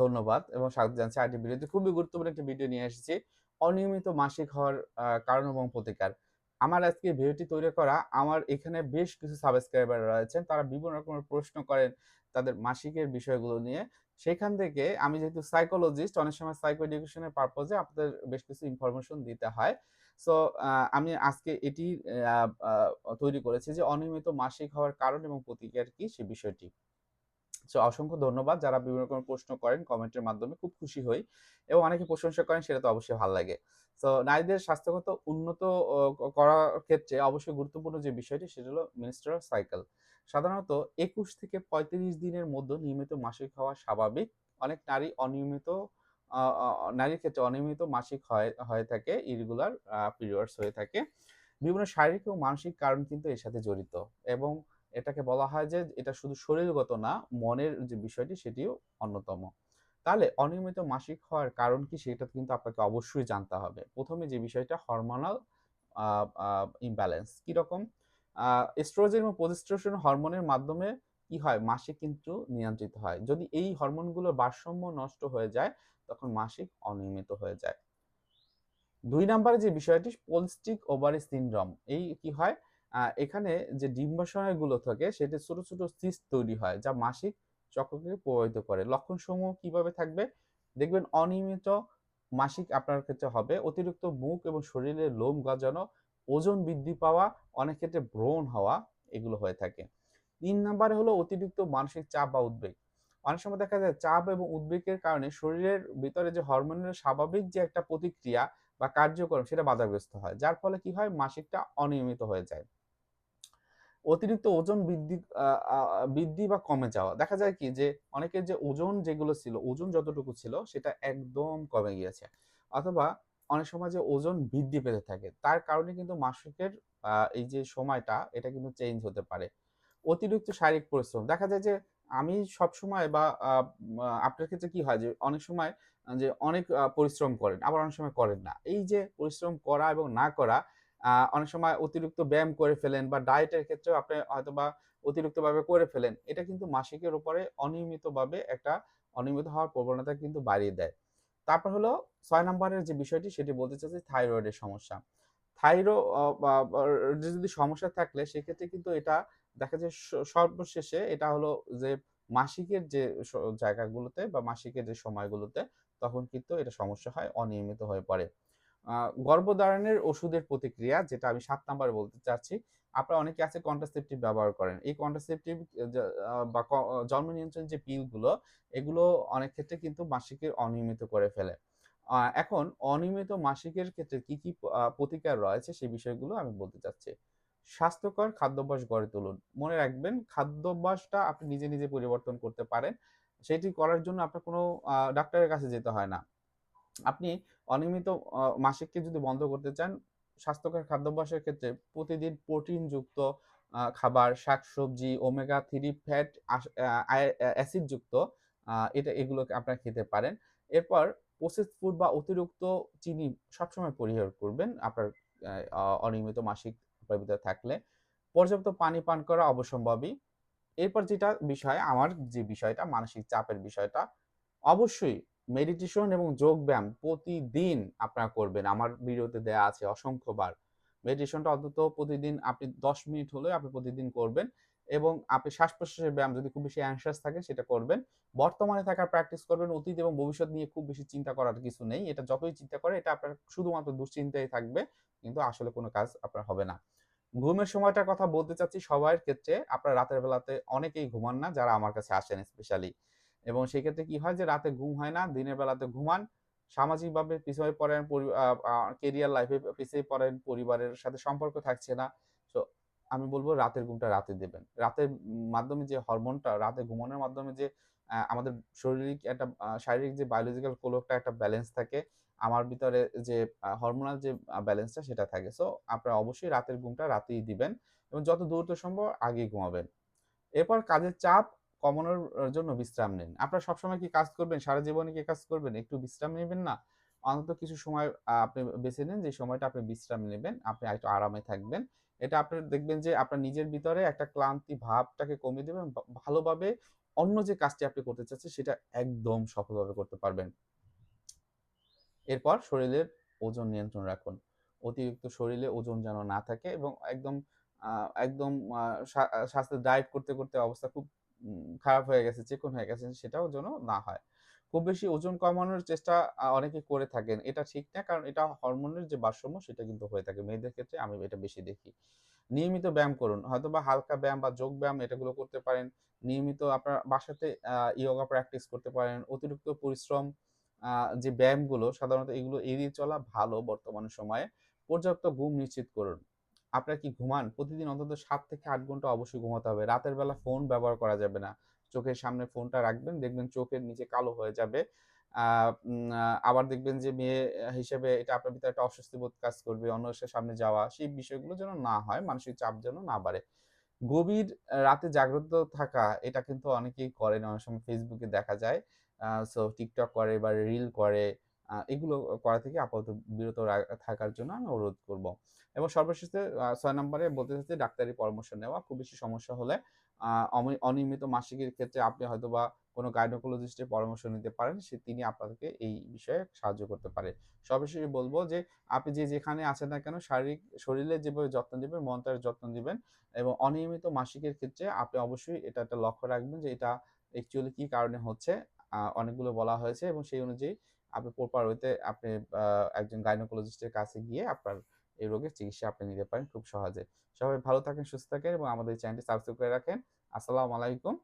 ধন্যবাদ এবং স্বাগত জানাচ্ছি আরেকটি ভিডিওতে। খুবই গুরুত্বপূর্ণ একটি ভিডিও নিয়ে এসেছি। অনিয়মিত মাসিক হওয়ার কারণ এবং প্রতিকার। আমার আজকে ভিডিওটি তৈরি করা, আমার এখানে বেশ কিছু সাবস্ক্রাইবার রয়েছেন। তারা বিভিন্ন রকমের প্রশ্ন করেন তাদের মাসিকের বিষয়গুলো নিয়ে। সেখান থেকে আমি যেহেতু সাইকোলজিস্ট অনেক সময় সাইকো এডুকেশন এর পারপোজ আপনাদের বেশ কিছু ইনফরমেশন দিতে হয়। সো আমি আজকে এটি তৈরি করেছি যে অনিয়মিত মাসিক হওয়ার কারণ এবং প্রতিকার কি সে বিষয়টি। সো অসংখ্য ধন্যবাদ যারা বিভিন্ন রকম প্রশ্ন করেন, কমেন্টের মাধ্যমে খুব খুশি হই এবং অনেকে প্রশংসা করেন, সেটা তো অবশ্যই ভালো লাগে। সো নারীদের স্বাস্থ্যগত উন্নত করার ক্ষেত্রে অবশ্যই গুরুত্বপূর্ণ যে বিষয়টি, সেটা হলো মেনস্ট্রুয়াল সাইকেল। সাধারণত ২১ থেকে ৩৫ দিনের মধ্যে নিয়মিত মাসিক হওয়া স্বাভাবিক। অনেক নারী অনিয়মিত নারীর ক্ষেত্রে অনিয়মিত মাসিক হয়, হয়ে থাকে ইরেগুলার পিরিয়ডস হয়ে থাকে। বিভিন্ন শারীরিক ও মানসিক কারণ কিন্তু এর সাথে জড়িত এবং এটাকে বলা হয় যে এটা শুধু শরীরগত না, মনের যে বিষয়টি সেটিও অন্যতম। তাহলে অনিয়মিত মাসিক হওয়ার কারণ কি সেটা কিন্তু আপনাকে অবশ্যই জানতে হবে। প্রথমে যে বিষয়টা হরমোনাল ইমব্যালেন্স কীরকম? এস্ট্রোজেন এবং প্রজেস্টেরন হরমোনের মাধ্যমে কি হয়? মাসিক কিন্তু নিয়ন্ত্রিত হয়। যদি এই হরমোনগুলোর ভারসাম্য নষ্ট হয়ে যায় তখন মাসিক অনিয়মিত হয়ে যায়। দুই নাম্বারে যে বিষয়টি পলিস্টিক ওভারি সিনড্রোম। এই কি হয়? এখানে যে ডিম্বাশয়গুলো থাকে সেটা ছোট, ছোট সিস্ট তৈরি হয় যা মাসিক চক্রকে প্রভাবিত করে। লক্ষণসমূহ কীভাবে থাকবে? দেখবেন অনিয়মিত মাসিক আপনার ক্ষেত্রে হবে। অতিরিক্ত মুখ এবং শরীরের লোম গজানো, ওজন বৃদ্ধি পাওয়া, অনেক ক্ষেত্রে ব্রণ হওয়া এগুলো হয়ে থাকে। তিন নাম্বারে হলো অতিরিক্ত মানসিক চাপ বা উদ্বেগ। অনেক সময় দেখা যায় চাপ এবং উদ্বেগের কারণে শরীরের ভিতরে যে হরমোনের স্বাভাবিক যে একটা প্রতিক্রিয়া বা কার্যক্রম সেটা বাধাগ্রস্ত হয়। যার ফলে কি হয়? মাসিকটা অনিয়মিত হয়ে যায়। অতিরিক্ত ওজন বৃদ্ধি বৃদ্ধি বা কমে যাওয়া। দেখা যায় কি যে অনেকের যে ওজন যেগুলো ছিল, ওজন যতটুকু ছিল সেটা একদম কমে গিয়েছে। অথবা অনেক সময় যে ওজন বৃদ্ধি পেতে থাকে। তার কারণে কিন্তু মাসিকের এই যে সময়টা এটা কিন্তু চেঞ্জ হতে পারে। অতিরিক্ত শারীরিক পরিশ্রম। দেখা যায় যে আমি সবসময় বা আপনার ক্ষেত্রে কি হয় যে অনেক সময় যে অনেক পরিশ্রম করেন, আবার অনেক সময় করেন না। এই যে পরিশ্রম করা এবং না করা অনেক সময় অতিরিক্ত ব্যায়াম করে ফেলেন বা ডায়েটের ক্ষেত্রেও আপনি হয়তোবা অতিরিক্তভাবে করে ফেলেন। এটা কিন্তু মাসিকের উপরে অনিয়মিতভাবে একটা অনিয়মিত হওয়ার প্রবণতা কিন্তু বাড়িয়ে দেয়। তারপর হলো ছয় নম্বরের যে বিষয়টি সেটি বলতে চাচ্ছি থাইরয়েডের সমস্যা। থাইরো বা যদি সমস্যা থাকলে সেক্ষেত্রে কিন্তু এটা দেখা যায় সর্বশেষে এটা হলো যে মাসিকের যে জায়গাগুলোতে বা মাসিকের যে সময়গুলোতে তখন কিন্তু এটা সমস্যা হয়, অনিয়মিত হয়ে পড়ে। গর্ভধারণের ওষুধের প্রতিক্রিয়া যেটা আমি ৭ নাম্বারে বলতে চাচ্ছি। আপনারা অনেকে আছে কন্ট্রাসেপ্টিভ ব্যবহার করেন। এই কন্ট্রাসেপ্টিভ বা জন্ম নিয়ন্ত্রণ যে পিলগুলো এগুলো অনেক ক্ষেত্রে কিন্তু মাসিকের অনিয়মিত করে ফেলে। এখন অনিয়মিত মাসিকের ক্ষেত্রে কি, কি প্রতিকার রয়েছে সেই বিষয়গুলো আমি বলতে চাচ্ছি। স্বাস্থ্যকর খাদ্যাভ্যাস গড়ে তুলুন। মনে রাখবেন খাদ্যাভ্যাসটা আপনি নিজে, নিজে পরিবর্তন করতে পারেন। সেটি করার জন্য আপনার কোনো ডাক্তারের কাছে যেতে হয় না। আপনি অনিয়মিত মাসিককে যদি বন্ধ করতে চান, স্বাস্থ্যকর খাদ্যাভ্যাসের ক্ষেত্রে প্রতিদিন প্রোটিনযুক্ত খাবার, শাকসবজি, ওমেগা 3 ফ্যাট অ্যাসিডযুক্ত এটা এগুলোকে আপনারা খেতে পারেন। এরপর প্রসেস ফুড বা অতিরিক্ত চিনি সবসময় পরিহার করবেন আপনার অনিয়মিত মাসিক আপনার ভিতরে থাকলে। পর্যাপ্ত পানি পান করা অবশ্যম্ভাবী। এরপর যেটা বিষয় আমার যে বিষয়টা মানসিক চাপের বিষয়টা, অবশ্যই মেডিটেশন এবং যোগ ব্যায়াম প্রতিদিন আপনারা করবেন। আমার ভিডিওতে দেয়া আছে অসংখ্যবার। মেডিটেশনটা অন্তত প্রতিদিন আপনি ১০ মিনিট হলেও আপনি প্রতিদিন করবেন এবং আপনি শ্বাস-প্রশ্বাসের ব্যায়াম যদি খুব বেশি অ্যাংশিয়াস থাকেন সেটা করবেন। বর্তমানে থাকার প্র্যাকটিস করবেন। অতীত এবং ভবিষ্যৎ নিয়ে খুব বেশি চিন্তা করার কিছু নেই। এটা যতই চিন্তা করে এটা আপনার শুধুমাত্র দুশ্চিন্তাই থাকবে। কিন্তু আসলে কোনো কাজ আপনার হবে না। ঘুমের সময়টার কথা বলতে চাচ্ছি, সবার ক্ষেত্রে। আপনার রাতের বেলাতে অনেকেই ঘুমান না, যারা আমার কাছে আসেন স্পেশালি। এবং সেক্ষেত্রে কি হয় যে রাতে ঘুম হয় না, দিনের বেলাতে ঘুমান। সামাজিকভাবে পিছিয়ে পড়েন, কেরিয়ার লাইফে পিছিয়ে পড়েন, পরিবারের সাথে সম্পর্ক থাকছে না। তো আমি বলব রাতের ঘুমটা রাতে দেবেন রাতের মাধ্যমে যে হরমোনটা রাতে ঘুমানোর মাধ্যমে যে আমাদের শারীরিক একটা শারীরিক যে বায়োলজিক্যাল ক্লকটা একটা ব্যালেন্স থাকে। আমার ভিতরে যে হরমোনাল যে ব্যালেন্সটা সেটা থাকে। সো আপনারা অবশ্যই রাতের ঘুমটা রাতেই দিবেন এবং যত দ্রুত সম্ভব আগেই ঘুমাবেন। এরপর কাজের চাপ কমানোর জন্য বিশ্রাম নিন। আপনারা সবসময় কি কাজ করবেন? সারা জীবনে কি কাজ করবেন? একটু বিশ্রাম নেবেন না? অন্তত কিছু সময় আপনি বেছে নিন যে সময়টা আপনি বিশ্রাম নেবেন আপনি একটু আরামে থাকবেন। এটা আপনার দেখবেন যে আপনার নিজের ভিতরে একটা ক্লান্তি ভাবটাকে কমিয়ে দেবে এবং ভালোভাবে অন্য যে কাজটি আপনি করতে চাচ্ছেন সেটা একদম সফলভাবে করতে পারবেন। এরপর শরীরের ওজন নিয়ন্ত্রণ রাখুন। অতিরিক্ত শরীরে ওজন যেন না থাকে এবং একদম একদম আ স্বা স্বাস্থ্যের ডায়েট করতে, করতে অবস্থা খুব খারাপ হয়ে গেছে, চিকন হয়ে গেছে সেটাও যেন না হয়। খুব বেশি ওজন কমানোর চেষ্টা অনেকে করে থাকেন। এটা ঠিক না কারণ এটা হরমোনের যে ভারসাম্য সেটা কিন্তু হয়ে থাকে। মেয়েদের ক্ষেত্রে আমি এটা বেশি দেখি। নিয়মিত ব্যায়াম করুন। হয়তো বা হালকা ব্যায়াম বা যোগ ব্যায়াম এটাগুলো করতে পারেন। নিয়মিত আপনার বাসাতে ইয়োগা প্র্যাকটিস করতে পারেন। অতিরিক্ত পরিশ্রম যে ব্যায়ামগুলো সাধারণত এগুলো এড়িয়ে চলা ভালো বর্তমান সময়ে। পর্যাপ্ত ঘুম নিশ্চিত করুন। আপনারা কি ঘুমান? প্রতিদিন অন্তত সাত থেকে আট ঘণ্টা অবশ্যই ঘুমাতে হবে। রাতের বেলা ফোন ব্যবহার করা যাবে না। চোখের সামনে ফোনটা রাখবেন, দেখবেন চোখের নিচে কালো হয়ে যাবে। আবার দেখবেন যে মেয়ে হিসেবে এটা আপনার ভিতরে একটা অস্বস্তিবোধ কাজ করবে। অন্যের সামনে যাওয়া, সেই বিষয়গুলো যেন না হয়, মানসিক চাপ যেন না বাড়ে। গভীর রাতে জাগ্রত থাকা এটা কিন্তু অনেকেই করেন। অনেক সময় এ দেখা যায়। সো TikTok করে বা রিল করে। এগুলো করা থেকে আপাতত বিরত থাকার জন্য আমি অনুরোধ করব। এবং সর্বশেষে ছয় নম্বরে বলতে চাচ্ছি ডাক্তারি পরামর্শ নেওয়া। খুব বেশি সমস্যা হলে অনিয়মিত মাসিকের ক্ষেত্রে আপনি হয়তো বা কোনো গাইনোকোলজিস্টের পরামর্শ নিতে পারেন। সে তিনি আপনাকে এই বিষয়ে সাহায্য করতে পারে। সর্বশেষে বলব যে আপনি যে যেখানে আছেন না কেন শারীরিক শরীরের যেভাবে যত্ন নিবেন, মনটার যত্ন নিবেন এবং অনিয়মিত মাসিকের ক্ষেত্রে আপনি অবশ্যই এটা একটা লক্ষ্য রাখবেন যে এটা অ্যাকচুয়ালি কি কারণে হচ্ছে। অনেকগুলো বলা হয়েছে এবং সেই অনুযায়ী আপনি প্রপার ওয়েতে আপনি একজন গাইনোকোলজিস্টের কাছে গিয়ে আপনার এই রোগের চিকিৎসা আপনি নিতে পারেন খুব সহজে। সবাই ভালো থাকেন, সুস্থ থাকেন এবং আমাদের চ্যানেলটি সাবস্ক্রাইব করে রাখেন। আসসালামু আলাইকুম।